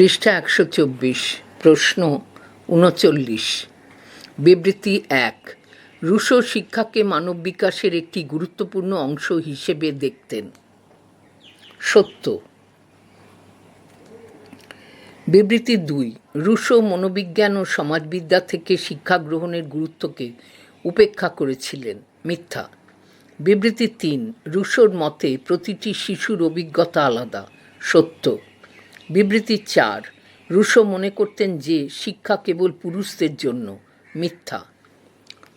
পৃষ্ঠা একশো চব্বিশ, প্রশ্ন উনচল্লিশ। বিবৃতি এক, রুশো শিক্ষাকে মানব বিকাশের একটি গুরুত্বপূর্ণ অংশ হিসেবে দেখতেন। সত্য। বিবৃতি দুই, রুশো মনোবিজ্ঞান ও সমাজবিদ্যা থেকে শিক্ষা গ্রহণের গুরুত্বকে উপেক্ষা করেছিলেন, মিথ্যা। বিবৃতি তিন, রুশোর মতে প্রতিটি শিশুর অভিজ্ঞতা আলাদা, সত্য। বিবৃতি চার, রুশো মনে করতেন যে শিক্ষা কেবল পুরুষদের জন্য, মিথ্যা।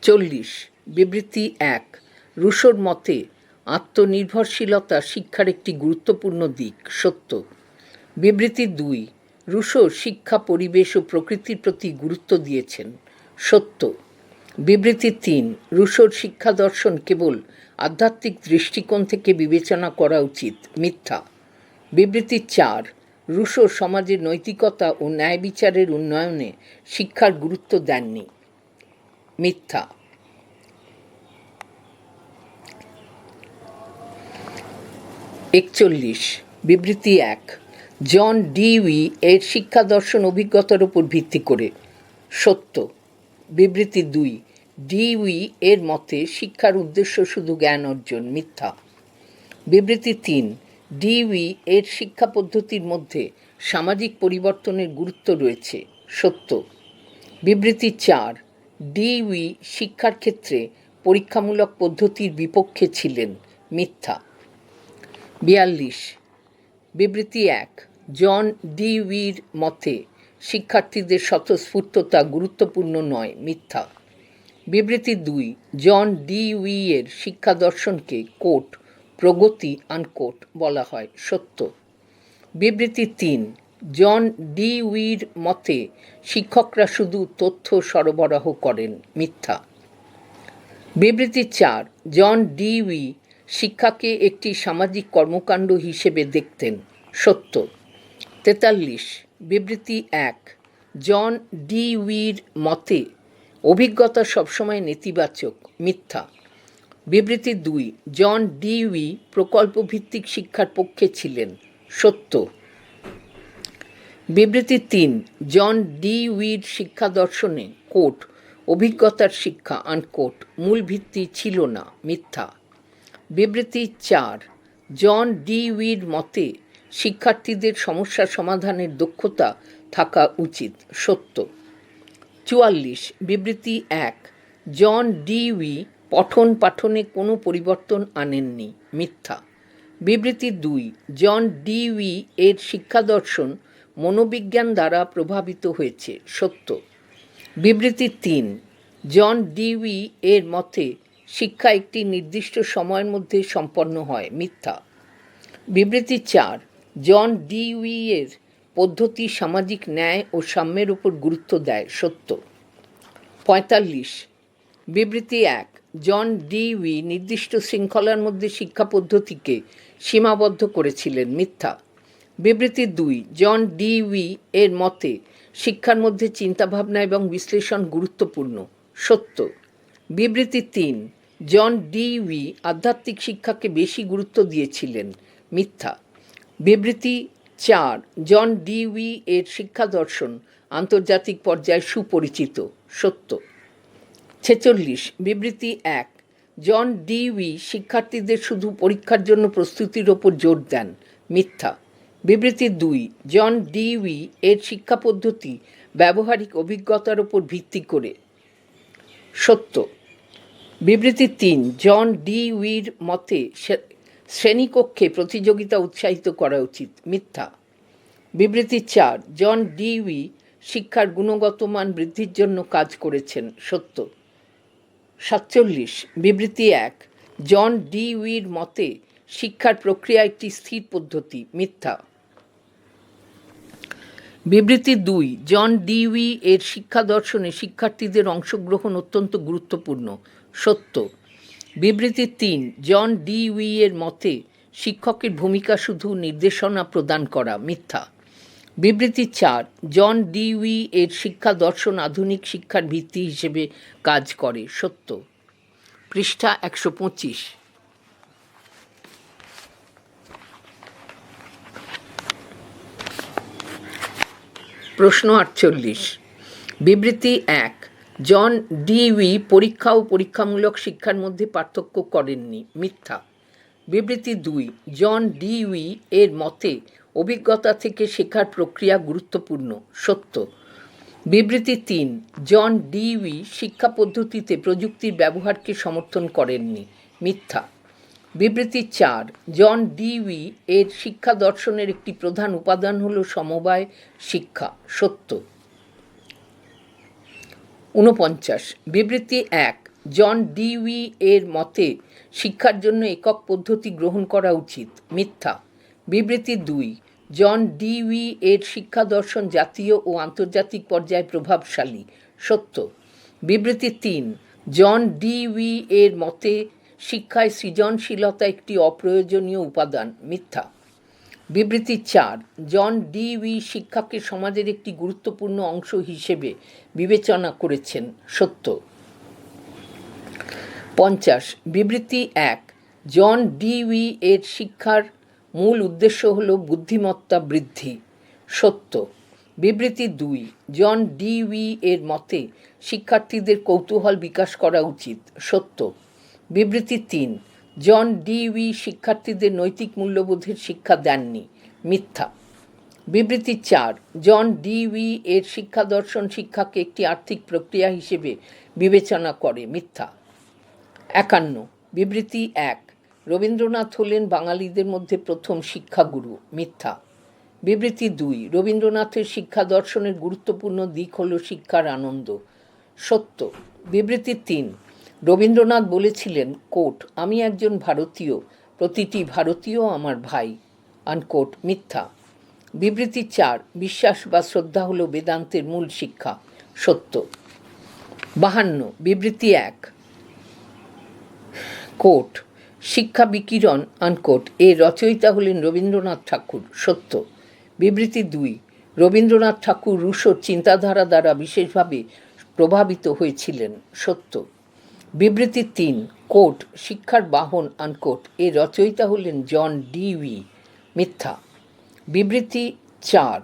চল্লিশ, বিবৃতি এক, রুশোর মতে আত্মনির্ভরশীলতা শিক্ষার একটি গুরুত্বপূর্ণ দিক, সত্য। বিবৃতি দুই, রুশো শিক্ষা, পরিবেশ ও প্রকৃতির প্রতি গুরুত্ব দিয়েছেন, সত্য। বিবৃতি তিন, রুশোর শিক্ষা দর্শন কেবল আধ্যাত্মিক দৃষ্টিকোণ থেকে বিবেচনা করা উচিত, মিথ্যা। বিবৃতি চার রুশো সমাজের নৈতিকতা ও ন্যায় বিচারের উন্নয়নে শিক্ষার গুরুত্ব দেননি। মিথ্যা। একচল্লিশ। বিবৃতি এক। জন ডিউই এর শিক্ষা দর্শন অভিজ্ঞতার উপর ভিত্তি করে। সত্য। বিবৃতি দুই। ডিউই এর মতে শিক্ষার উদ্দেশ্য শুধু জ্ঞান অর্জন, মিথ্যা। বিবৃতি তিন। ডিউই এর শিক্ষা পদ্ধতির মধ্যে সামাজিক পরিবর্তনের গুরুত্ব রয়েছে, সত্য। বিবৃতি চার ডিউই শিক্ষার ক্ষেত্রে পরীক্ষামূলক পদ্ধতির বিপক্ষে ছিলেন মিথ্যা। বিয়াল্লিশ, বিবৃতি এক, জন ডিউইর মতে শিক্ষার্থীদের স্বতঃস্ফূর্ততা গুরুত্বপূর্ণ নয়, মিথ্যা। বিবৃতি দুই, জন ডিউই এর শিক্ষা দর্শনকে কোট প্রগতি আনকোট বলা হয়, সত্য। বিবৃতি তিন, জন ডিউইর মতে শিক্ষকরা শুধু তথ্য সরবরাহ করেন, মিথ্যা। বিবৃতি চার, জন ডি উই শিক্ষাকে একটি সামাজিক কর্মকাণ্ড হিসেবে দেখতেন, সত্য। তেতাল্লিশ, বিবৃতি এক, জন ডিউইর মতে অভিজ্ঞতা সবসময় নেতিবাচক, মিথ্যা। বিবৃতি দুই, জন ডিউই প্রকল্পভিত্তিক শিক্ষার পক্ষে ছিলেন। সত্য। বিবৃতি তিন, জন ডিউইর শিক্ষা দর্শনে কোট অভিজ্ঞতার শিক্ষা আনকোট মূল ভিত্তি ছিল না, মিথ্যা। বিবৃতি চার, জন ডিউইর মতে শিক্ষার্থীদের সমস্যা সমাধানের দক্ষতা থাকা উচিত, সত্য। চুয়াল্লিশ, বিবৃতি এক, জন ডিউই পঠন পাঠনে কোনো পরিবর্তন আনেননি। মিথ্যা। বিবৃতি দুই, জন ডিউই এর শিক্ষা দর্শন মনোবিজ্ঞান দ্বারা প্রভাবিত হয়েছে। সত্য। বিবৃতি তিন, জন ডিউই এর মতে শিক্ষা একটি নির্দিষ্ট সময়ের মধ্যে সম্পন্ন হয়। মিথ্যা। বিবৃতি চার, জন ডিউই এর পদ্ধতি সামাজিক ন্যায় ও সাম্যের উপর গুরুত্ব দেয়। সত্য। পঁয়তাল্লিশ, বিবৃতি এক জন ডিউই নির্দিষ্ট শৃঙ্খলার মধ্যে শিক্ষা পদ্ধতিকে সীমাবদ্ধ করেছিলেন মিথ্যা। বিবৃতি দুই, জন ডিউই এর মতে, শিক্ষার মধ্যে চিন্তাভাবনা এবং বিশ্লেষণ গুরুত্বপূর্ণ, সত্য। বিবৃতি তিন, জন ডিউই আধ্যাত্মিক শিক্ষাকে বেশি গুরুত্ব দিয়েছিলেন, মিথ্যা। বিবৃতি চার, জন ডিউই এর শিক্ষা দর্শন আন্তর্জাতিক পর্যায়ে সুপরিচিত, সত্য। ছেচল্লিশ, বিবৃতি এক। জন ডিউই শিক্ষার্থীদের শুধু পরীক্ষার জন্য প্রস্তুতির ওপর জোর দেন, মিথ্যা। বিবৃতি দুই, জন ডিউই এর শিক্ষা পদ্ধতি ব্যবহারিক অভিজ্ঞতার ওপর ভিত্তি করে। সত্য। বিবৃতি তিন, জন ডি ডিউইর মতে শ্রেণীকক্ষে প্রতিযোগিতা উৎসাহিত করা উচিত, মিথ্যা। বিবৃতি চার, জন ডিউই শিক্ষার গুণগত মান বৃদ্ধির জন্য কাজ করেছেন, সত্য। সাতচল্লিশ, বিবৃতি এক, জন ডিউইর মতে শিক্ষার প্রক্রিয়া একটি স্থির পদ্ধতি, মিথ্যা। বিবৃতি দুই, জন ডিউই এর শিক্ষা দর্শনে শিক্ষার্থীদের অংশগ্রহণ অত্যন্ত গুরুত্বপূর্ণ, সত্য। বিবৃতি তিন, জন ডিউই এর মতে শিক্ষকের ভূমিকা শুধু নির্দেশনা প্রদান করা, মিথ্যা। বিবৃতি চার, জন ডিউই এর শিক্ষা দর্শন আধুনিক শিক্ষার ভিত্তি হিসেবে কাজ করে, সত্য। পৃষ্ঠা একশো পঁচিশ। প্রশ্ন আটচল্লিশ। বিবৃতি এক, জন ডিউই পরীক্ষা ও পরীক্ষামূলক শিক্ষার মধ্যে পার্থক্য করেননি, মিথ্যা। বিবৃতি দুই, জন ডিউই এর মতে অভিজ্ঞতা থেকে শেখার প্রক্রিয়া গুরুত্বপূর্ণ, সত্য। বিবৃতি তিন, জন ডিউই শিক্ষা পদ্ধতিতে প্রযুক্তির ব্যবহারকে সমর্থন করেননি, মিথ্যা। বিবৃতি চার, জন ডিউই এর শিক্ষা দর্শনের একটি প্রধান উপাদান হল সমবায় শিক্ষা, সত্য। ঊনপঞ্চাশ, বিবৃতি এক, জন ডিউই এর মতে শিক্ষার জন্য একক পদ্ধতি গ্রহণ করা উচিত, মিথ্যা। বিবৃতি দুই, জন ডিউই এর শিক্ষা দর্শন জাতীয় ও আন্তর্জাতিক পর্যায়ে প্রভাবশালী, সত্য। বিবৃতি তিন, জন ডিউই এর মতে শিক্ষায় সৃজনশীলতা একটি অপ্রয়োজনীয় উপাদান, মিথ্যা। বিবৃতি চার, জন ডিউই শিক্ষাকে সমাজের একটি গুরুত্বপূর্ণ অংশ হিসেবে বিবেচনা করেছেন, সত্য। পঞ্চাশ, বিবৃতি এক, জন ডিউই এর শিক্ষার মূল উদ্দেশ্য হল বুদ্ধিমত্তা বৃদ্ধি। সত্য। বিবৃতি দুই। জন ডিউই এর মতে, শিক্ষার্থীদের কৌতূহল বিকাশ করা উচিত। সত্য। বিবৃতি তিন। জন ডিউই শিক্ষার্থীদের নৈতিক মূল্যবোধের শিক্ষা দেননি। মিথ্যা। বিবৃতি চার। জন ডিউই এর শিক্ষা দর্শন শিক্ষাকে একটি আর্থিক প্রক্রিয়া হিসেবে বিবেচনা করে। মিথ্যা। একান্ন। বিবৃতি এক। রবীন্দ্রনাথ হলেন বাঙালিদের মধ্যে প্রথম শিক্ষাগুরু, মিথ্যা। বিবৃতি দুই, রবীন্দ্রনাথের শিক্ষা দর্শনের গুরুত্বপূর্ণ দিক হল শিক্ষার আনন্দ। সত্য, বিবৃতি তিন, রবীন্দ্রনাথ বলেছিলেন, কোট, আমি একজন ভারতীয়, প্রতিটি ভারতীয় আমার ভাই আনকোট মিথ্যা। বিবৃতি চার, বিশ্বাস বা শ্রদ্ধা হল বেদান্তের মূল শিক্ষা, সত্য। বাহান্ন, বিবৃতি এক, কোট শিক্ষা বিকিরণ আনকোট। এর রচয়িতা হলেন রবীন্দ্রনাথ ঠাকুর, সত্য। বিবৃতি দুই, রবীন্দ্রনাথ ঠাকুর রুশোর চিন্তাধারা দ্বারা বিশেষভাবে প্রভাবিত হয়েছিলেন, সত্য। বিবৃতি তিন, কোট, শিক্ষার বাহন আনকোট। এর রচয়িতা হলেন জন ডিউই মিথ্যা। বিবৃতি চার,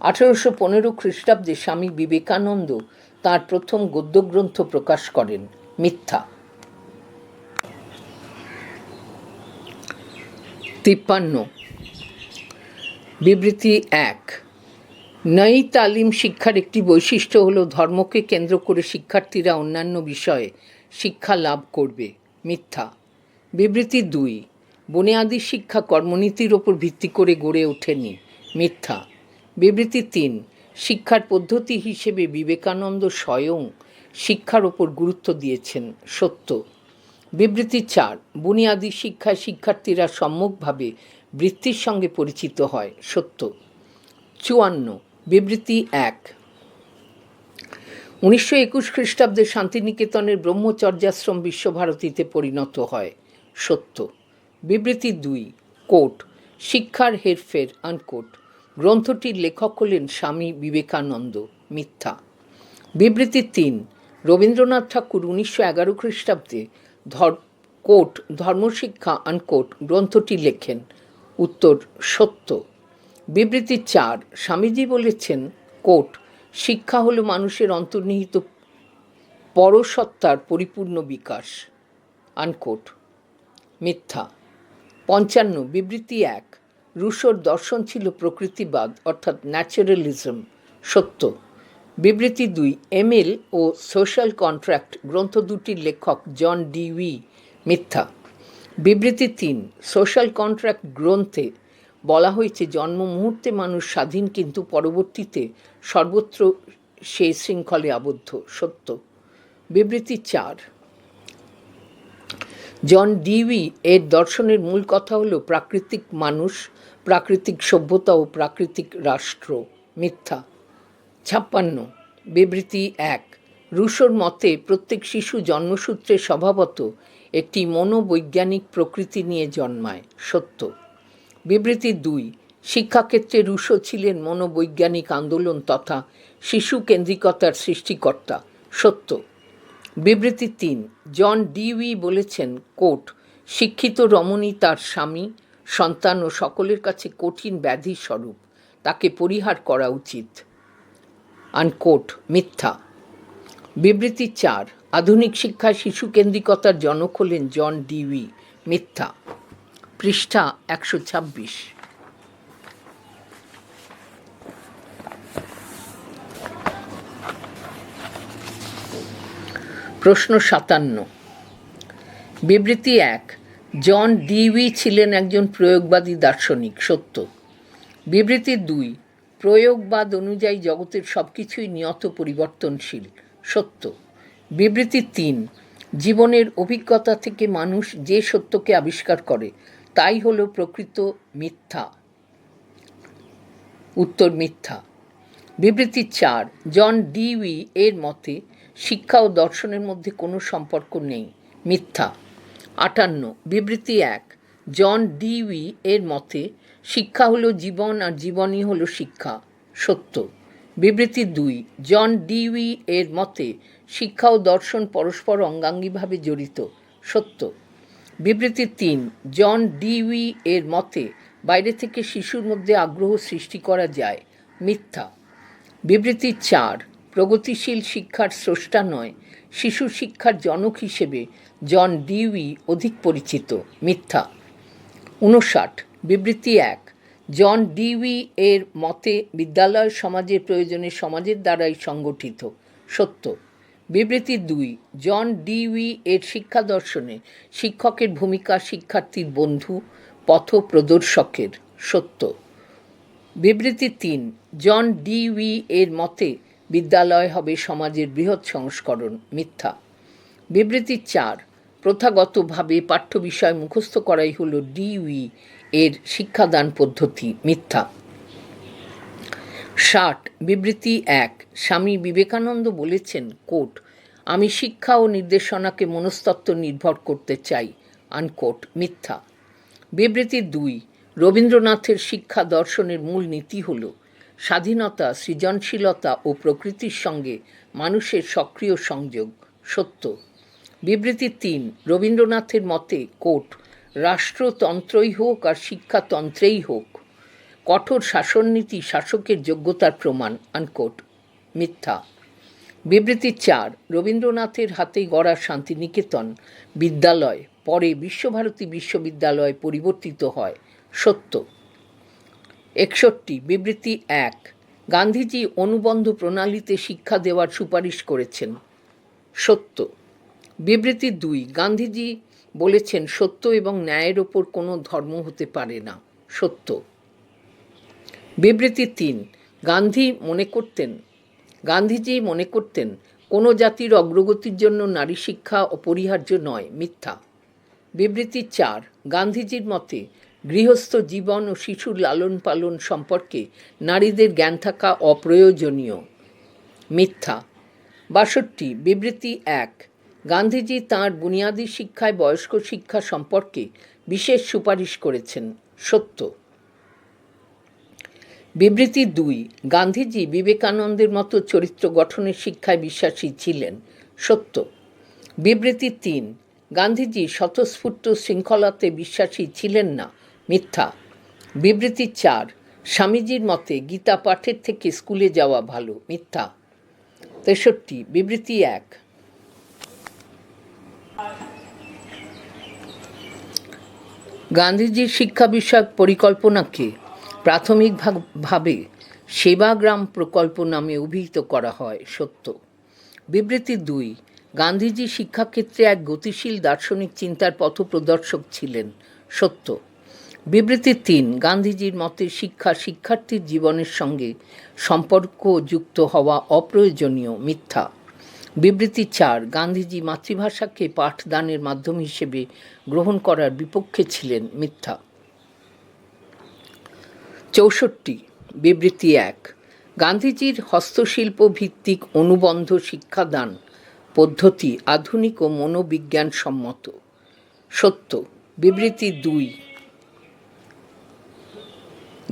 আঠেরোশো পনেরো খ্রিস্টাব্দে স্বামী বিবেকানন্দ তার প্রথম গদ্যগ্রন্থ প্রকাশ করেন, মিথ্যা। তিপ্পান্ন। বিবৃতি এক। নই তালিম শিক্ষার একটি বৈশিষ্ট্য হল ধর্মকে কেন্দ্র করে শিক্ষার্থীরা অন্যান্য বিষয়ে শিক্ষা লাভ করবে। মিথ্যা। বিবৃতি দুই। বুনিয়াদী শিক্ষা কর্মনীতির ওপর ভিত্তি করে গড়ে ওঠেনি। মিথ্যা। বিবৃতি তিন। শিক্ষার পদ্ধতি হিসেবে বিবেকানন্দ স্বয়ং শিক্ষার ওপর গুরুত্ব দিয়েছেন। সত্য। বিবৃতি চার, বুনিয়াদী শিক্ষায় শিক্ষার্থীরা সম্মুখভাবে বৃত্তির সঙ্গে পরিচিত হয়, সত্য। চুয়ান্ন, বিবৃতি এক। উনিশশো একুশ খ্রিস্টাব্দে শান্তিনিকেতনের ব্রহ্মচর্যাশ্রম বিশ্বভারতীতে পরিণত হয়, সত্য। বিবৃতি দুই কোট শিক্ষার হেরফের আনকোট গ্রন্থটির লেখক হলেন স্বামী বিবেকানন্দ, মিথ্যা। বিবৃতি তিন, রবীন্দ্রনাথ ঠাকুর উনিশশো এগারো খ্রিস্টাব্দে ধর, কোট, ধর্মশিক্ষা আনকোট গ্রন্থটি লেখেন। উত্তর, সত্য। বিবৃতি চার, স্বামীজি বলেছেন, কোট, শিক্ষা হলো মানুষের অন্তর্নিহিত পরসত্তার পরিপূর্ণ বিকাশ। আনকোট, মিথ্যা। পঞ্চান্ন, বিবৃতি এক, রুশোর দর্শন ছিল প্রকৃতিবাদ, অর্থাৎ ন্যাচারালিজম, সত্য। বিবৃতি দুই এমএল ও সোশ্যাল কন্ট্রাক্ট, গ্রন্থ দুটির লেখক জন ডিউই মিথ্যা। বিবৃতি তিন, সোশ্যাল কন্ট্রাক্ট গ্রন্থে বলা হয়েছে, জন্ম মুহূর্তে মানুষ স্বাধীন কিন্তু পরবর্তীতে সর্বত্র সেই শৃঙ্খলে আবদ্ধ। সত্য। বিবৃতি চার, জন ডিউই এর দর্শনের মূল কথা হল, প্রাকৃতিক মানুষ, প্রাকৃতিক সভ্যতা ও প্রাকৃতিক রাষ্ট্র। মিথ্যা। ছাপ্পান্ন, বিবৃতি এক। রুশোর মতে, প্রত্যেক শিশু জন্মসূত্রে স্বভাবত একটি মনোবৈজ্ঞানিক প্রকৃতি নিয়ে জন্মায়, সত্য। বিবৃতি দুই, শিক্ষাক্ষেত্রে রুশো ছিলেন মনোবৈজ্ঞানিক আন্দোলন তথা শিশু কেন্দ্রিকতার সৃষ্টিকর্তা, সত্য। বিবৃতি তিন, জন ডিউই বলেছেন, কোট, শিক্ষিত রমণী তার স্বামী, সন্তান ও সকলের কাছে কঠিন ব্যাধি স্বরূপ তাকে পরিহার করা উচিত। আনকোট, মিথ্যা। বিবৃতি চার, আধুনিক শিক্ষায় শিশু কেন্দ্রিকতার জনক হলেন জন ডিউই মিথ্যা। পৃষ্ঠা একশো ছাব্বিশ। প্রশ্ন সাতান্ন। বিবৃতি এক, জন ডিউই ছিলেন একজন প্রয়োগবাদী দার্শনিক, সত্য। বিবৃতি দুই প্রয়োগবাদ অনুযায়ী জগতের সব কিছুই নিয়ত পরিবর্তনশীল। সত্য। বিবৃতি তিন, জীবনের অভিজ্ঞতা থেকে মানুষ যে সত্যকে আবিষ্কার করে, তাই হল প্রকৃত মিথ্যা। উত্তর মিথ্যা। বিবৃতি চার, জন ডিউই এর মতে শিক্ষা ও দর্শনের মধ্যে কোনো সম্পর্ক নেই, মিথ্যা। আটান্ন, বিবৃতি এক, জন ডিউই এর মতে শিক্ষা হলো জীবন আর জীবনই হলো শিক্ষা, সত্য। বিবৃতি দুই, জন ডিউই এর মতে শিক্ষা ও দর্শন পরস্পর অঙ্গাঙ্গিভাবে জড়িত, সত্য। বিবৃতি তিন, জন ডিউই এর মতে বাইরে থেকে শিশুর মধ্যে আগ্রহ সৃষ্টি করা যায়, মিথ্যা। বিবৃতি চার, প্রগতিশীল শিক্ষার স্রষ্টা নয় শিশু শিক্ষার জনক হিসেবে জন ডিউই অধিক পরিচিত, মিথ্যা। উনষাট বিবৃতি এক। জন ডিউই এর মতে, বিদ্যালয় সমাজের প্রয়োজনে সমাজের দ্বারাই সংগঠিত। সত্য। বিবৃতি দুই। জন ডিউই এর শিক্ষা দর্শনে শিক্ষকের ভূমিকা শিক্ষার্থীর বন্ধু পথ প্রদর্শকের সত্য। বিবৃতি তিন। জন ডিউই এর মতে, বিদ্যালয় হবে সমাজের বৃহৎ সংস্করণ, মিথ্যা। বিবৃতি চার। প্রথাগতভাবে পাঠ্য বিষয় মুখস্থ করাই হল ডিউই এর শিক্ষাদান পদ্ধতি মিথ্যা। ষাট, বিবৃতি এক, স্বামী বিবেকানন্দ বলেছেন কোট আমি শিক্ষা ও নির্দেশনাকে মনস্তত্ত্ব নির্ভর করতে চাই আনকোট মিথ্যা। বিবৃতি দুই, রবীন্দ্রনাথের শিক্ষা দর্শনের মূল নীতি হল, স্বাধীনতা, সৃজনশীলতা ও প্রকৃতির সঙ্গে মানুষের সক্রিয় সংযোগ, সত্য। বিবৃতি তিন, রবীন্দ্রনাথের মতে কোট রাষ্ট্রতন্ত্রই হোক আর শিক্ষাতন্ত্রেই হোক, কঠোর শাসননীতি শাসকের যোগ্যতার প্রমাণ আনকোট মিথ্যা। বিবৃতি চার, রবীন্দ্রনাথের হাতেই গড়া শান্তিনিকেতন বিদ্যালয়, পরে বিশ্বভারতী বিশ্ববিদ্যালয় পরিবর্তিত হয়, সত্য। একষট্টি, বিবৃতি এক, গান্ধীজি অনুবন্ধ প্রণালীতে শিক্ষা দেওয়ার সুপারিশ করেছেন, সত্য। বিবৃতি দুই, গান্ধীজি বলেছেন, সত্য এবং ন্যায়ের ওপর কোনো ধর্ম হতে পারে না। সত্য। বিবৃতি তিন, গান্ধী মনে করতেন, গান্ধীজি মনে করতেন, কোনো জাতির অগ্রগতির জন্য নারী শিক্ষা অপরিহার্য নয়, মিথ্যা। বিবৃতি চার, গান্ধীজির মতে, গৃহস্থ জীবন ও শিশুর লালন পালন সম্পর্কে নারীদের জ্ঞান থাকা অপ্রয়োজনীয়, মিথ্যা। বাষট্টি, বিবৃতি এক গান্ধীজি তাঁর বুনিয়াদী শিক্ষায় বয়স্ক শিক্ষা সম্পর্কে বিশেষ সুপারিশ করেছেন। সত্য। বিবৃতি দুই, গান্ধীজি বিবেকানন্দের মতো চরিত্র গঠনের শিক্ষায় বিশ্বাসী ছিলেন। সত্য। বিবৃতি তিন, গান্ধীজি স্বতঃস্ফূর্ত শৃঙ্খলাতে বিশ্বাসী ছিলেন না, মিথ্যা। বিবৃতি চার, স্বামীজির মতে গীতা পাঠের থেকে স্কুলে যাওয়া ভালো, মিথ্যা। তেষট্টি, বিবৃতি এক গান্ধীজির শিক্ষা বিষয়ক পরিকল্পনাকে প্রাথমিকভাবে সেবাগ্রাম প্রকল্প নামে অভিহিত করা হয়, সত্য। বিবৃতি দুই, গান্ধীজি শিক্ষাক্ষেত্রে এক গতিশীল দার্শনিক চিন্তার পথপ্রদর্শক ছিলেন, সত্য। বিবৃতি তিন, গান্ধীজির মতে শিক্ষা শিক্ষার্থীর জীবনের সঙ্গে সম্পর্কযুক্ত হওয়া অপ্রয়োজনীয়, মিথ্যা। বিবৃতি চার, গান্ধীজি মাতৃভাষাকে পাঠদানের মাধ্যম হিসেবে গ্রহণ করার বিপক্ষে ছিলেন মিথ্যা। চৌষট্টি, বিবৃতি এক, গান্ধীজির হস্তশিল্প ভিত্তিক অনুবন্ধ শিক্ষাদান পদ্ধতি আধুনিক ও মনোবিজ্ঞান সম্মত সত্য, বিবৃতি দুই,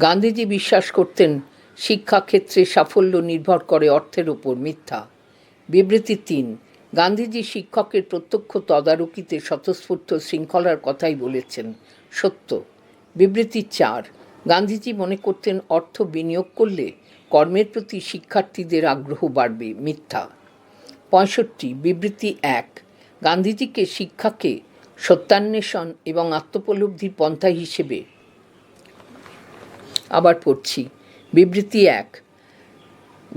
গান্ধীজি বিশ্বাস করতেন শিক্ষাক্ষেত্রে সাফল্য নির্ভর করে অর্থের উপর মিথ্যা। বিবৃতি তিন। গান্ধীজি শিক্ষকের প্রত্যক্ষ তদারকিতে স্বতঃস্ফূর্ত শৃঙ্খলার কথাই বলেছেন। সত্য। বিবৃতি চার। গান্ধীজি মনে করতেন অর্থ বিনিয়োগ করলে কর্মের প্রতি শিক্ষার্থীদের আগ্রহ বাড়বে, মিথ্যা। পঁয়ষট্টি। বিবৃতি এক। গান্ধীজিকে শিক্ষাকে সত্যান্বেষণ এবং আত্মোপলব্ধির পন্থা হিসেবে আবার পড়ছি। বিবৃতি এক।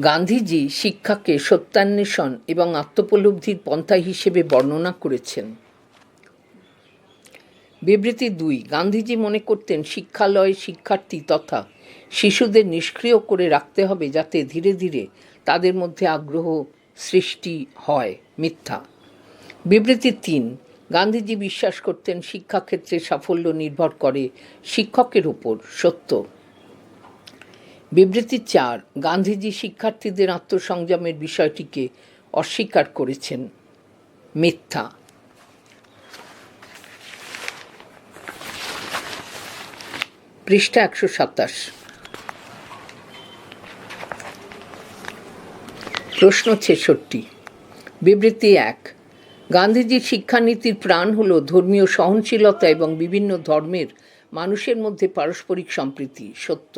গান্ধীজি শিক্ষাকে সত্যান্বেষণ এবং আত্মোপলব্ধির পন্থা হিসেবে বর্ণনা করেছেন। বিবৃতি দুই, গান্ধীজি মনে করতেন শিক্ষালয়ে, শিক্ষার্থী তথা শিশুদের নিষ্ক্রিয় করে রাখতে হবে যাতে ধীরে ধীরে তাদের মধ্যে আগ্রহ সৃষ্টি হয় মিথ্যা। বিবৃতি তিন, গান্ধীজি বিশ্বাস করতেন শিক্ষাক্ষেত্রে সাফল্য নির্ভর করে শিক্ষকের উপর সত্য। বিবৃতি চার, গান্ধীজি শিক্ষার্থীদের আত্মসংযমের বিষয়টিকে অস্বীকার করেছেন মিথ্যা। পৃষ্ঠা একশো সাতাশ। প্রশ্ন ছেষট্টি। বিবৃতি এক, গান্ধীজির শিক্ষানীতির প্রাণ হল ধর্মীয় সহনশীলতা এবং বিভিন্ন ধর্মের মানুষের মধ্যে পারস্পরিক সম্প্রীতি, সত্য।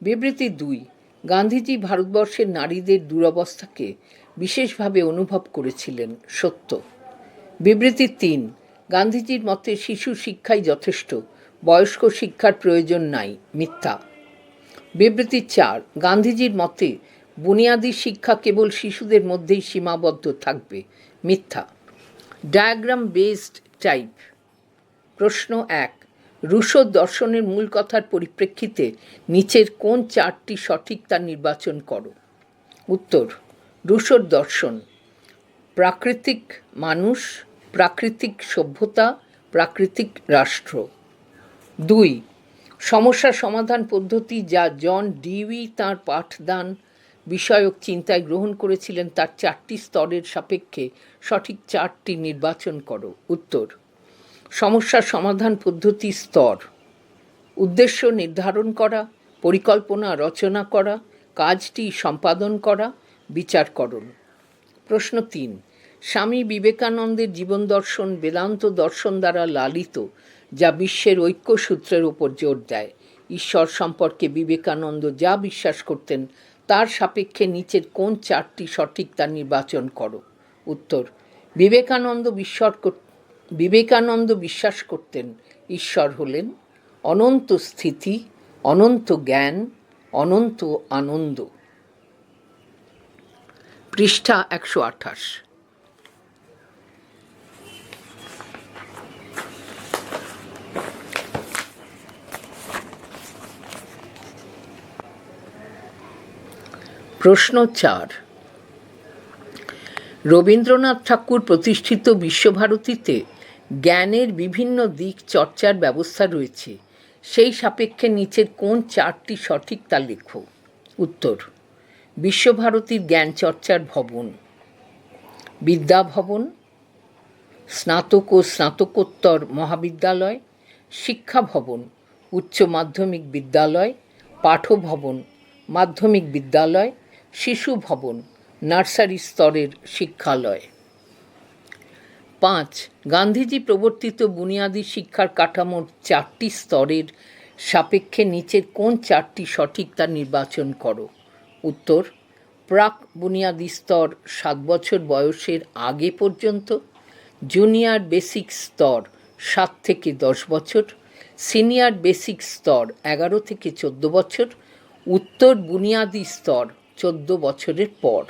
বিবৃতি দুই, গান্ধীজি ভারতবর্ষের নারীদের দুরবস্থাকে বিশেষভাবে অনুভব করেছিলেন সত্য। বিবৃতি তিন, গান্ধীজির মতে শিশু শিক্ষাই যথেষ্ট, বয়স্ক শিক্ষার প্রয়োজন নাই, মিথ্যা। বিবৃতি চার, গান্ধীজির মতে বুনিয়াদী শিক্ষা কেবল শিশুদের মধ্যেই সীমাবদ্ধ থাকবে, মিথ্যা। Diagram based type. প্রশ্ন এক রুশো দর্শনের মূল কথার পরিপ্রেক্ষিতে নিচের কোন চারটি সঠিক তা নির্বাচন করো। উত্তর, রুশোর দর্শন। প্রাকৃতিক মানুষ, প্রাকৃতিক সভ্যতা, প্রাকৃতিক রাষ্ট্র। দুই, সমস্যা সমাধান পদ্ধতি যা জন ডিউই তাঁর পাঠদান বিষয়ক চিন্তায় গ্রহণ করেছিলেন তার চারটি স্তরের সাপেক্ষে সঠিক চারটি নির্বাচন করো। উত্তর সমস্যা সমাধান পদ্ধতি স্তর। উদ্দেশ্য নির্ধারণ করা, পরিকল্পনা রচনা করা, কাজটি সম্পাদন করা বিচারকরণ প্রশ্ন তিন, স্বামী বিবেকানন্দের জীবন দর্শন বেদান্ত দর্শন দ্বারা লালিত, যা বিশ্বের ঐক্যসূত্রের উপর জোর দেয়। ঈশ্বর সম্পর্কে বিবেকানন্দ যা বিশ্বাস করতেন, তার সাপেক্ষে নিচের কোন চারটি সঠিক তা নির্বাচন করো। উত্তর, বিবেকানন্দ ঈশ্বর বিবেকানন্দ বিশ্বাস করতেন, ঈশ্বর হলেন অনন্ত স্থিতি, অনন্ত জ্ঞান, অনন্ত আনন্দ। পৃষ্ঠা একশো আঠাশ। প্রশ্ন চার। রবীন্দ্রনাথ ঠাকুর প্রতিষ্ঠিত বিশ্বভারতীতে জ্ঞানের বিভিন্ন দিক চর্চার ব্যবস্থা রয়েছে। সেই সাপেক্ষে নিচের কোন চারটি সঠিক তা লেখো। উত্তর, বিশ্বভারতীর জ্ঞান চর্চার ভবন। বিদ্যাভবন স্নাতক ও স্নাতকোত্তর মহাবিদ্যালয়, শিক্ষা ভবন, উচ্চ মাধ্যমিক বিদ্যালয়, পাঠভবন, মাধ্যমিক বিদ্যালয়, শিশু ভবন নার্সারি স্তরের শিক্ষালয়। পাঁচ, গান্ধীজি প্রবর্তিত বুনিয়াদী শিক্ষার কাঠামোর চারটি স্তরের সাপেক্ষে নিচের কোন চারটি সঠিক তা নির্বাচন করো? উত্তর, প্রাক বুনিয়াদী স্তর সাত বছর বয়সের আগে পর্যন্ত, জুনিয়র বেসিক স্তর সাত থেকে দশ বছর, সিনিয়র বেসিক স্তর এগারো থেকে চোদ্দ বছর, উত্তর বুনিয়াদী স্তর চোদ্দ বছরের পর।